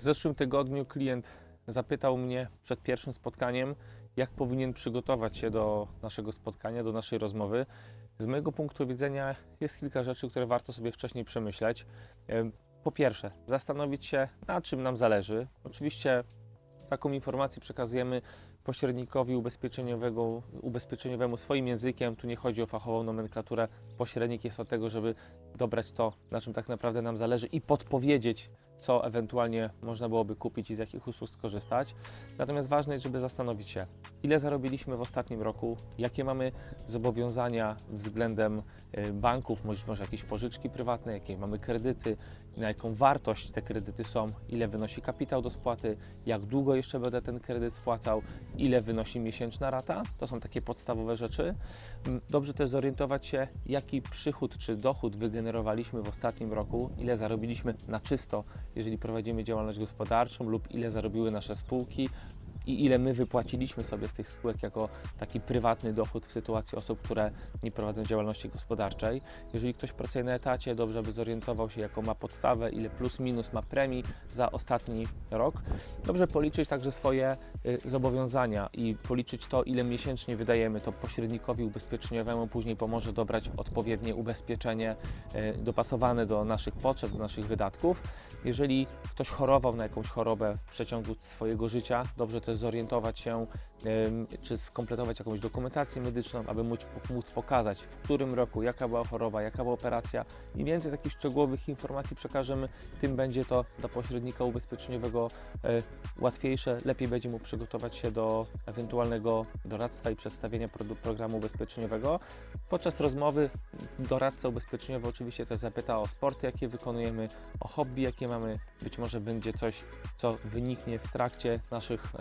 W zeszłym tygodniu klient zapytał mnie przed pierwszym spotkaniem, jak powinien przygotować się do naszego spotkania, do naszej rozmowy. Z mojego punktu widzenia jest kilka rzeczy, które warto sobie wcześniej przemyśleć. Em, Po pierwsze, zastanowić się, na czym nam zależy. Oczywiście taką informację przekazujemy pośrednikowi ubezpieczeniowego, ubezpieczeniowemu swoim językiem. Tu nie chodzi o fachową nomenklaturę. Pośrednik jest od tego, żeby dobrać to, na czym tak naprawdę nam zależy i podpowiedzieć, co ewentualnie można byłoby kupić i z jakich usług skorzystać. Natomiast ważne jest, żeby zastanowić się, ile zarobiliśmy w ostatnim roku, jakie mamy zobowiązania względem y, banków, może, jakieś pożyczki prywatne, jakie mamy kredyty, na jaką wartość te kredyty są, ile wynosi kapitał do spłaty, jak długo jeszcze będę ten kredyt spłacał, ile wynosi miesięczna rata. To są takie podstawowe rzeczy. Mm, Dobrze też zorientować się, jaki przychód czy dochód wygenerowaliśmy w ostatnim roku, ile zarobiliśmy na czysto, jeżeli prowadzimy działalność gospodarczą, lub ile zarobiły nasze spółki i ile my wypłaciliśmy sobie z tych spółek jako taki prywatny dochód w sytuacji osób, które nie prowadzą działalności gospodarczej. Jeżeli ktoś pracuje na etacie, dobrze by zorientował się, jaką ma podstawę, ile plus minus ma premii za ostatni rok. Dobrze policzyć także swoje y, zobowiązania i policzyć to, ile miesięcznie wydajemy. To pośrednikowi ubezpieczeniowemu później pomoże dobrać odpowiednie ubezpieczenie y, dopasowane do naszych potrzeb, do naszych wydatków. Jeżeli ktoś chorował na jakąś chorobę w przeciągu swojego życia, dobrze zorientować się, czy skompletować jakąś dokumentację medyczną, aby móc, móc pokazać, w którym roku, jaka była choroba, jaka była operacja. Im więcej takich szczegółowych informacji przekażemy, tym będzie to dla pośrednika ubezpieczeniowego e, łatwiejsze, lepiej będzie mógł przygotować się do ewentualnego doradztwa i przedstawienia programu ubezpieczeniowego. Podczas rozmowy doradca ubezpieczeniowy oczywiście też zapyta o sporty, jakie wykonujemy, o hobby, jakie mamy. Być może będzie coś, co wyniknie w trakcie naszych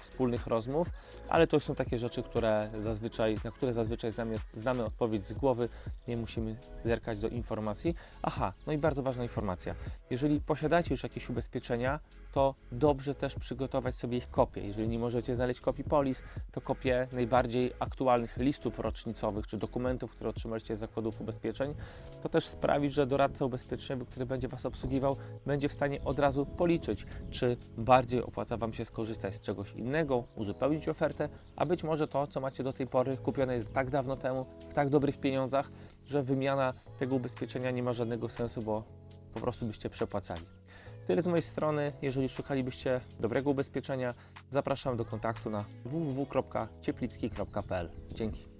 wspólnych rozmów, ale to są takie rzeczy, które zazwyczaj, na które zazwyczaj znamy, znamy odpowiedź z głowy, nie musimy zerkać do informacji. Aha, no i bardzo ważna informacja. Jeżeli posiadacie już jakieś ubezpieczenia, to dobrze też przygotować sobie ich kopie. Jeżeli nie możecie znaleźć kopii polis, to kopie najbardziej aktualnych listów rocznicowych czy dokumentów, które otrzymaliście z zakładów ubezpieczeń. To też sprawi, że doradca ubezpieczeniowy, który będzie Was obsługiwał, będzie w stanie od razu policzyć, czy bardziej opłaca Wam się skorzystać z czegoś innego, uzupełnić ofertę, a być może to, co macie do tej pory, kupione jest tak dawno temu, w tak dobrych pieniądzach, że wymiana tego ubezpieczenia nie ma żadnego sensu, bo po prostu byście przepłacali. Tyle z mojej strony. Jeżeli szukalibyście dobrego ubezpieczenia, zapraszam do kontaktu na www.cieplicki.pl. Dzięki.